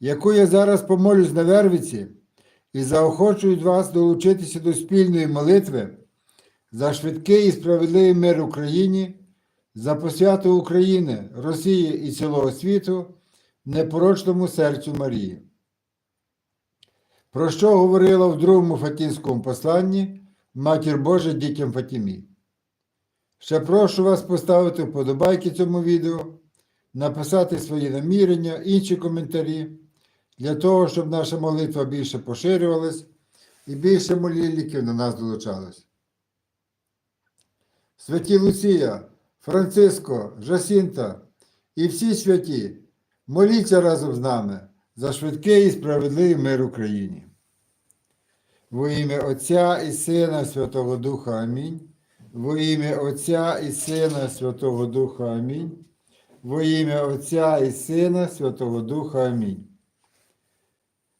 яку я зараз помолюсь на Вервиці, і заохочую вас долучитися до спільної молитви за швидкий і справедливий мир Україні, за посвяту України, Росії і цілого світу, непорочному серцю Марії. Про що говорила в другому Фатінському посланні Матір Божа дітям Фатімі. Ще прошу вас поставити вподобайки цьому відео, написати свої намірення, інші коментарі, для того, щоб наша молитва більше поширювалась і більше молільників на нас долучалось. Святі Лусія, Франциско, Жасінта і всі святі, моліться разом з нами за швидкий і справедливий мир Україні. Во ім'я Отця і Сина Святого Духа Амінь. Во ім'я Отця і Сина Святого Духа Амінь. Во ім'я Отця і Сина Святого Духа Амінь.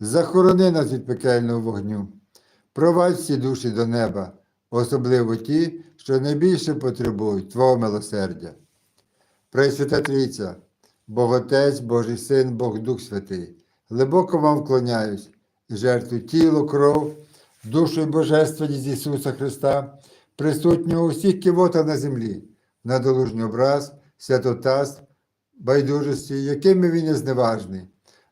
захорони нас від пекельного вогню, провадь всі душі до неба, особливо ті, що найбільше потребують Твого милосердя. Пресвята Трійця, Бог Отець, Божий Син, Бог Дух Святий, глибоко вам вклоняюсь і жертву тіло, кров, душу і божественність Ісуса Христа, присутнього у всіх кивотах на землі, на долужній образ, святотаз, байдужості, якими він є зневажний,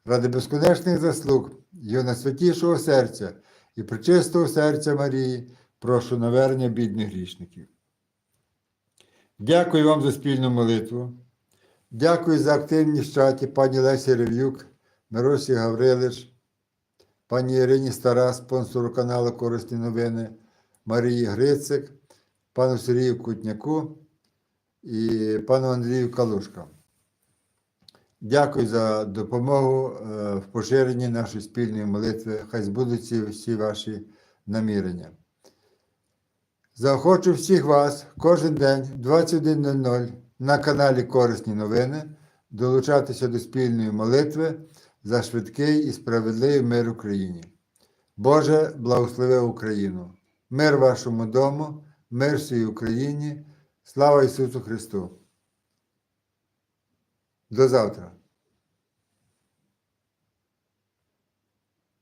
ради безконечних заслуг Його найсвятішого серця і причистого серця Марії, прошу навернення бідних грішників. Дякую вам за спільну молитву. Дякую за активність в чаті пані Лесі Рев'юк, Миросі Гаврилич, пані Ірині Стара, спонсору каналу Корисні новини, Марії Грицик, пану Сергію Кутняку і пану Андрію Калушка. Дякую за допомогу е, в поширенні нашої спільної молитви. Хай збудуться всі ваші намірення. Заохочу всіх вас кожен день 21.00 на каналі Корисні новини долучатися до спільної молитви за швидкий і справедливий мир Україні. Боже, благослови Україну! Мир вашому дому, мир всій Україні, слава Ісусу Христу! До завтра!